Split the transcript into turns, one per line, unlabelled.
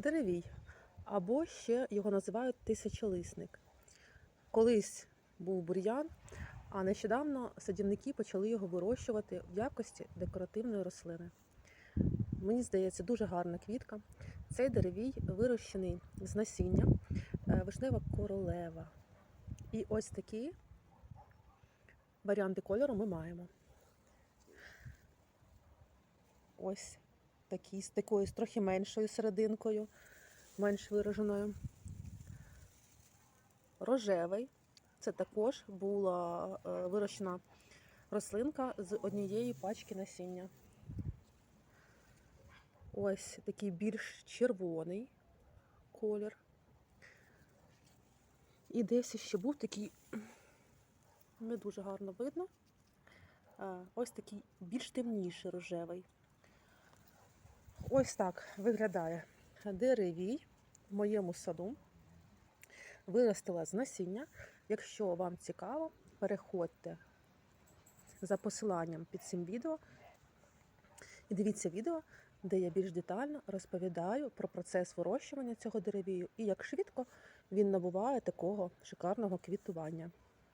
деревій, або ще його називають тисячолисник. Колись був бур'ян, а нещодавно садівники почали його вирощувати в якості декоративної рослини. Мені здається, дуже гарна квітка. Цей деревій вирощений з насіння е, вишнева королева. І ось такі варіанти кольору ми маємо. Ось такий з такою з трохи меншою серединкою, менш вираженою. Рожевий. Це також була е, вирощена рослинка з однієї пачки насіння. Ось такий більш червоний колір. І десь ще був такий, не дуже гарно видно. Е, Ось такий більш темніший рожевий. Ось так виглядає деревій в моєму саду. Виростила з насіння. Якщо вам цікаво, переходьте за посиланням під цим відео і дивіться відео, де я більш детально розповідаю про процес вирощування цього деревію і як швидко він набуває такого шикарного квітування.